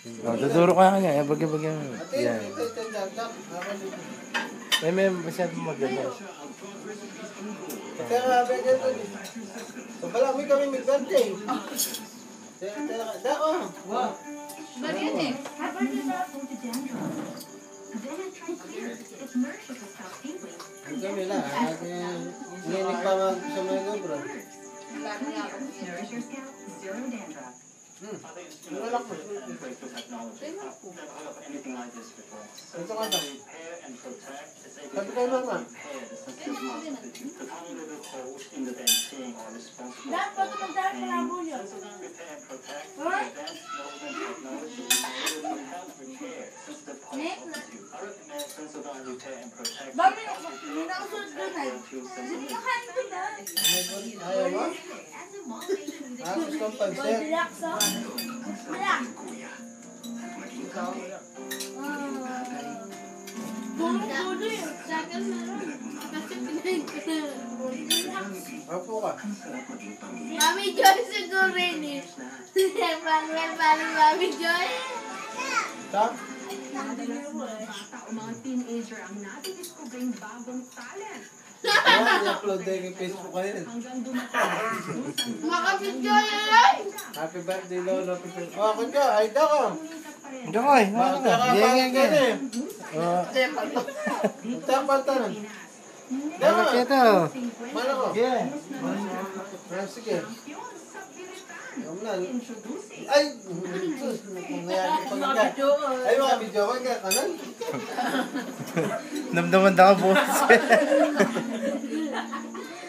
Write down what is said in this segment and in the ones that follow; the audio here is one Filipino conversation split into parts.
Oh, tuturo ka kanya, bagay-bagay. Yan. May may masyado maganda. Kaya nga, bagay kami migbante. Da, oh. Wow. Bagay eh. Kami na, hindi dandruff. Dito. May may masyadong maganda. Kaya nga, bagay ito. So, pala, may kami may birthday. Kaya, kaya, da, oh. Wow. Marian eh. Ang kami lang. At, eh, Ninig pa mag sa mga gobro. Lagi nga ako. Hmm. Wala ko. Ito ka na. Sabi kayo mama. Dapat magdala sa labo yun. Bami, hindi na ako sunod doon ay. Hindi ka kain ko na. Ayaw mo? Ah, gusto kong pansit. Relax ako. Relax. Tulong-tulo yun. Sa akin meron. Kasi pinahin ko na. Opo ka. Mami Joy siguro rin eh. Paano paano Mami Joy? Tak? o mga teenager ang natidiscovering bagong talent Oo, i-upload din yung Facebook ko yun. hanggang dumating Makapit Joy ay! Happy birthday, Lolo. Happy birthday. Oh, ako ka. Ay, da ka. Diyan ko eh. Bakit ka Yan, yan, kapag ka yan. eh? Oh, Tapat ka na. Da Ano ka. kito? Mana ko? Sige. Ah, Sige. Ay! Sus, kung nayari pa nga. Ay, mga video. Kaya kanan. Namdaman na ka bukas.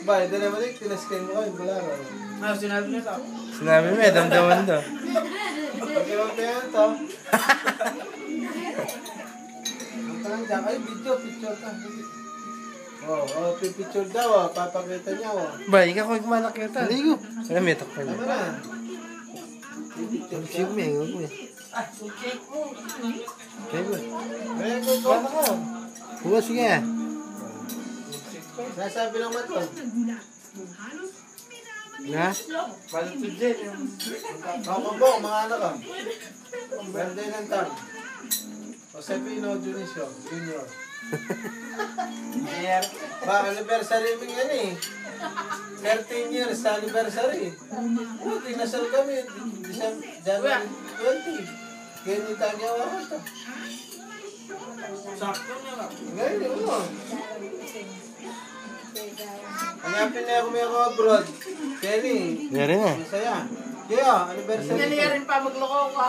Ba, ito naman eh. Tinaskin mo kayo. Wala ka. Ah, sinabi niya sa Sinabi mo eh, damdaman daw. Pagkirang ko yan to. Ang tanong dyan. Ay, video. Picture ka. Oh, oh, picture daw. Oh. Papakita niya. Oh. Ba, ikaw ko kumalak kita. Ligo. Ano, may takpan Ano na. na? Picture Sige, ka. may huwag mo eh. Okay ba? Kaya ko ko ako. Huwa, sige. Nasabi lang man to. Na? Balik to jet. Ako po, mga anak ka. Birthday ng tang. Josepino Junicio, Junior. Year. Ba, anniversary mo yan eh. 13 years sa anniversary. Oh, tinasal kami. December, January 20. Kaya ni Tanya ako to. Sakto niya nga. Ngayon, mo. Ako may ako abroad. Kenny, Yari na. masaya. Kaya, anniversary ko. rin pa magloko ko